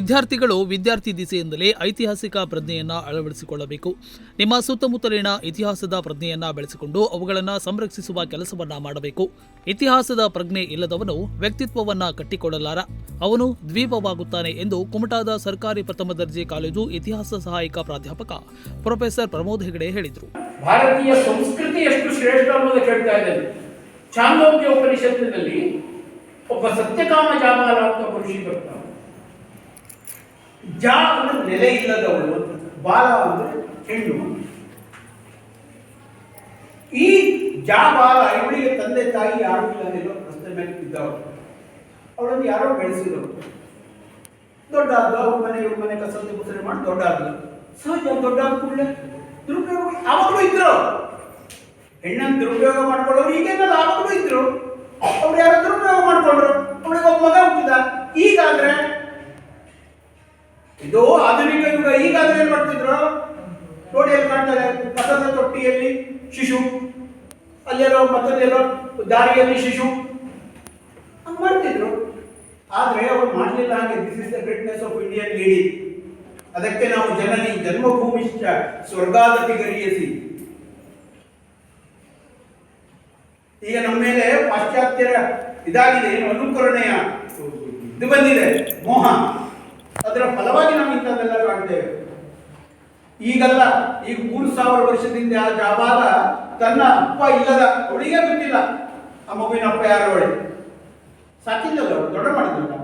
ವಿದ್ಯಾರ್ಥಿಗಳು ವಿದ್ಯಾರ್ಥಿ ದಿಸೆಯಿಂದಲೇ ಐತಿಹಾಸಿಕ ಪ್ರಜ್ಞೆಯನ್ನು ಅಳವಡಿಸಿಕೊಳ್ಳಬೇಕು. ನಿಮ್ಮ ಸುತ್ತಮುತ್ತಲಿನ ಇತಿಹಾಸದ ಪ್ರಜ್ಞೆಯನ್ನು ಬೆಳೆಸಿಕೊಂಡು ಅವುಗಳನ್ನು ಸಂರಕ್ಷಿಸುವ ಕೆಲಸವನ್ನ ಮಾಡಬೇಕು. ಇತಿಹಾಸದ ಪ್ರಜ್ಞೆ ಇಲ್ಲದವನು ವ್ಯಕ್ತಿತ್ವವನ್ನ ಕಟ್ಟಿಕೊಳ್ಳಲಾರ. ಅವನು ದ್ವೀಪವಾಗುತ್ತಾನೆ ಎಂದು ಕುಮಟಾದ ಸರ್ಕಾರಿ ಪ್ರಥಮ ದರ್ಜೆ ಕಾಲೇಜು ಇತಿಹಾಸ ಸಹಾಯಕ ಪ್ರಾಧ್ಯಾಪಕ ಪ್ರೊಫೆಸರ್ ಪ್ರಮೋದ್ ಹೆಗಡೆ ಹೇಳಿದರು. ಭಾರತೀಯ ಸಂಸ್ಕೃತಿ ಎಷ್ಟು ಶ್ರೇಷ್ಠ ಇದ್ದೇನೆ. ಚಾಂದೋಗ್ಯ ಉಪನಿಷತ್ತಿನಲ್ಲಿ ಒಬ್ಬ ಸತ್ಯಕಾಮ ಜಾಮಾಲ ಅಂತ ಋಷಿ ಬರ್ತಾನೆ. ಜಾ ಅಂದ್ರೆ ನೆಲೆ ಇಲ್ಲದವಳು. ಬಾಲ ಅಂದ್ರೆ ಹೆಣ್ಣು. ಈ ಜಾ ಬಾಲ ಇವಳಿಗೆ ತಂದೆ ತಾಯಿ ಯಾರು ಇಲ್ಲ ಅನ್ನೋ ಪ್ರಶ್ನೆ ಮೇಲೆ ಬಿದ್ದವಳು ಅವಳನ್ನು ಯಾರೋ ಬೆಳೆಸಿದ್ರು. ದೊಡ್ಡ ಅವ್ರ ಮನೆ, ಇವ್ರ ಮನೆ ಕಸಂತೆ ಕುಸರಿ ಮಾಡಿ ದೊಡ್ಡ ಸಹಜ ದೊಡ್ಡ ಆದ ಕೂಡಲೇ ದುರುಪಯೋಗ ಯಾವಾಗಲೂ ಇದ್ರು ಹೆಣ್ಣನ್ನು ದುರುಪಯೋಗ ಮಾಡ್ಕೊಳ್ಳೋರು ಈಗೇನಲ್ಲ ಆವಾಗಲೂ ಇದ್ರು. ಅವ್ರು ಯಾರೋ ದುರುಪಯೋಗ ಮಾಡ್ಕೊಂಡ್ರು? ಅವಳಿಗೆ ಒಬ್ಬ ಮಗ ಹುಟ್ಟಿದ. ಈಗಾದ್ರೆ ಇದು ಆಧುನಿಕ ಯುಗ, ಈಗಾದ್ರೆ ಏನ್ ಮಾಡ್ತಿದ್ರು? ನೋಡಿ ಅಲ್ಲಿ ಕಾಣ್ತಾರೆ ಕಸದ ತೊಟ್ಟಿಯಲ್ಲಿ ಶಿಶು. ಅಲ್ಲೆಲ್ಲೋ, ಮತ್ತೊಂದೆಲ್ಲೋ ದಾರಿಯಲ್ಲಿ ಶಿಶು. ಹಂಗ್ ಮಾಡ್ತಿದ್ರು. ಆದ್ರೆ ಅವ್ರು ಮಾಡ್ಲಿಲ್ಲ ಹಾಗೆ. This is the greatness of Indian lady ಅದಕ್ಕೆ ನಾವು ಜನನಿ, ಜನ್ಮಭೂಮಿ ಸ್ವರ್ಗಾದತಿ ಗರಿಯಸಿ. ಈಗ ನಮ್ಮ ಮೇಲೆ ಪಾಶ್ಚಾತ್ಯರ ಇದಾಗಿದೆ, ಏನು? ಅನುಕರಣೆಯ ಇದು ಬಂದಿದೆ. ಮೋಹ. ಅದರ ಫಲವಾಗಿ ನಾವು ಇಂಥದ್ದೆಲ್ಲ ಕಾಣ್ತೇವೆ ಈಗಲ್ಲ ಈಗ ಮೂರು ಸಾವಿರ ವರ್ಷದಿಂದ ಆ ಜಾಬಾಲ ತನ್ನ ಅಪ್ಪ ಇಲ್ಲದ ಅವಳಿಗೆ ಗೊತ್ತಿಲ್ಲ. ಆ ಮಗುವಿನ ಅಪ್ಪ ಯಾರು ಅವಳಿ? ಅವಳು, ದೊಡ್ಡ ಮಾಡಿದ್ರು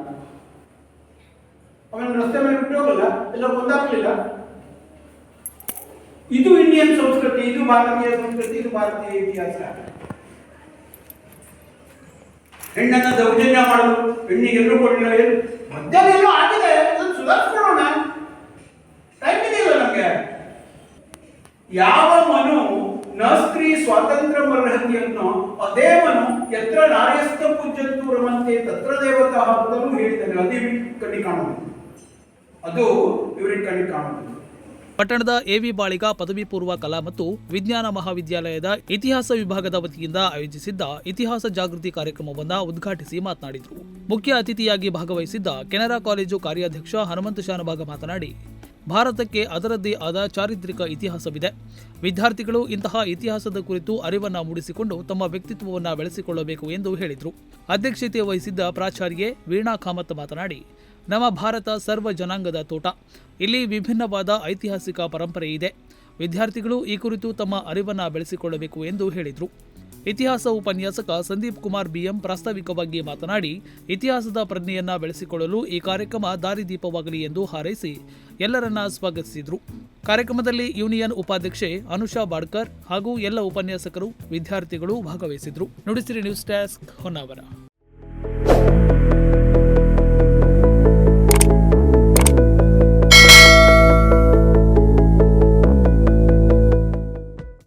ಅವನ ರಸ್ತೆ ಮೇಲೆ ಬಿಟ್ಟು ಹೋಗಲ್ಲ, ಎಲ್ಲ ಒಂದಾಗ್ಲಿಲ್ಲ. ಇದು ಇಂಡಿಯನ್ ಸಂಸ್ಕೃತಿ, ಇದು ಭಾರತೀಯ ಸಂಸ್ಕೃತಿ, ಇದು ಭಾರತೀಯ ಇತಿಹಾಸ. ಹೆಣ್ಣನ್ನ ದೌರ್ಜನ್ಯ ಮಾಡಲು ಹೆಣ್ಣಿಗೆ ಎಲ್ಲರೂ ಕೊಡಲಿಲ್ಲ ಏನು ಮಧ್ಯಾಹ್ನ ಯಾವ ಮನು ನ ಸ್ತ್ರೀ ಸ್ವಾತಂತ್ರ್ಯ ಮರ್ಹತಿಯನ್ನು ಅದೇ ಮನು ಎತ್ರ ನಾರ್ಯಸ್ಥ ಪೂಜ್ಯಂತು ತತ್ರ ದೇವತಾ ಹಬ್ಬದಲ್ಲೂ ಹೇಳ್ತಾನೆ ಅದೇ ಕಣ್ಣಿ ಕಾಣೋದು ಅದು ಇವರಿಗೆ ಕಣ್ಣಿ ಕಾಣೋದು ಪಟ್ಟಣದ ಎವಿ ಬಾಳಿಗ ಪದವಿ ಪೂರ್ವ ಕಲಾ ಮತ್ತು ವಿಜ್ಞಾನ ಮಹಾವಿದ್ಯಾಲಯದ ಇತಿಹಾಸ ವಿಭಾಗದ ವತಿಯಿಂದ ಆಯೋಜಿಸಿದ್ದ ಇತಿಹಾಸ ಜಾಗೃತಿ ಕಾರ್ಯಕ್ರಮವನ್ನು ಉದ್ಘಾಟಿಸಿ ಮಾತನಾಡಿದರು. ಮುಖ್ಯ ಅತಿಥಿಯಾಗಿ ಭಾಗವಹಿಸಿದ್ದ ಕೆನರಾ ಕಾಲೇಜು ಕಾರ್ಯಾಧ್ಯಕ್ಷ ಹನುಮಂತ ಶಾನುಭಾಗ ಮಾತನಾಡಿ ಭಾರತಕ್ಕೆ ಅದರದ್ದೇ ಆದ ಚಾರಿತ್ರಿಕ ಇತಿಹಾಸವಿದೆ. ವಿದ್ಯಾರ್ಥಿಗಳು ಇಂತಹ ಇತಿಹಾಸದ ಕುರಿತು ಅರಿವನ್ನು ಮೂಡಿಸಿಕೊಂಡು ತಮ್ಮ ವ್ಯಕ್ತಿತ್ವವನ್ನು ಬೆಳೆಸಿಕೊಳ್ಳಬೇಕು ಎಂದು ಹೇಳಿದರು. ಅಧ್ಯಕ್ಷತೆ ವಹಿಸಿದ್ದ ಪ್ರಾಚಾರ್ಯೆ ವೀಣಾ ಕಾಮತ್ ಮಾತನಾಡಿ, ನಮ್ಮ ಭಾರತ ಸರ್ವ ಜನಾಂಗದ ತೋಟ. ಇಲ್ಲಿ ವಿಭಿನ್ನವಾದ ಐತಿಹಾಸಿಕ ಪರಂಪರೆ ಇದೆ. ವಿದ್ಯಾರ್ಥಿಗಳು ಈ ಕುರಿತು ತಮ್ಮ ಅರಿವನ್ನು ಬೆಳೆಸಿಕೊಳ್ಳಬೇಕು ಎಂದು ಹೇಳಿದರು. ಇತಿಹಾಸ ಉಪನ್ಯಾಸಕ ಸಂದೀಪ್ ಕುಮಾರ್ ಬಿಎಂ ಪ್ರಾಸ್ತಾವಿಕವಾಗಿ ಮಾತನಾಡಿ, ಇತಿಹಾಸದ ಪ್ರಜ್ಞೆಯನ್ನ ಬೆಳೆಸಿಕೊಳ್ಳಲು ಈ ಕಾರ್ಯಕ್ರಮ ದಾರಿದೀಪವಾಗಲಿ ಎಂದು ಹಾರೈಸಿ ಎಲ್ಲರನ್ನ ಸ್ವಾಗತಿಸಿದರು. ಕಾರ್ಯಕ್ರಮದಲ್ಲಿ ಯೂನಿಯನ್ ಉಪಾಧ್ಯಕ್ಷೆ ಅನುಷಾ ಬಾಡ್ಕರ್ ಹಾಗೂ ಎಲ್ಲ ಉಪನ್ಯಾಸಕರು, ವಿದ್ಯಾರ್ಥಿಗಳು ಭಾಗವಹಿಸಿದ್ರು. Nudisiri news desk Honnavar.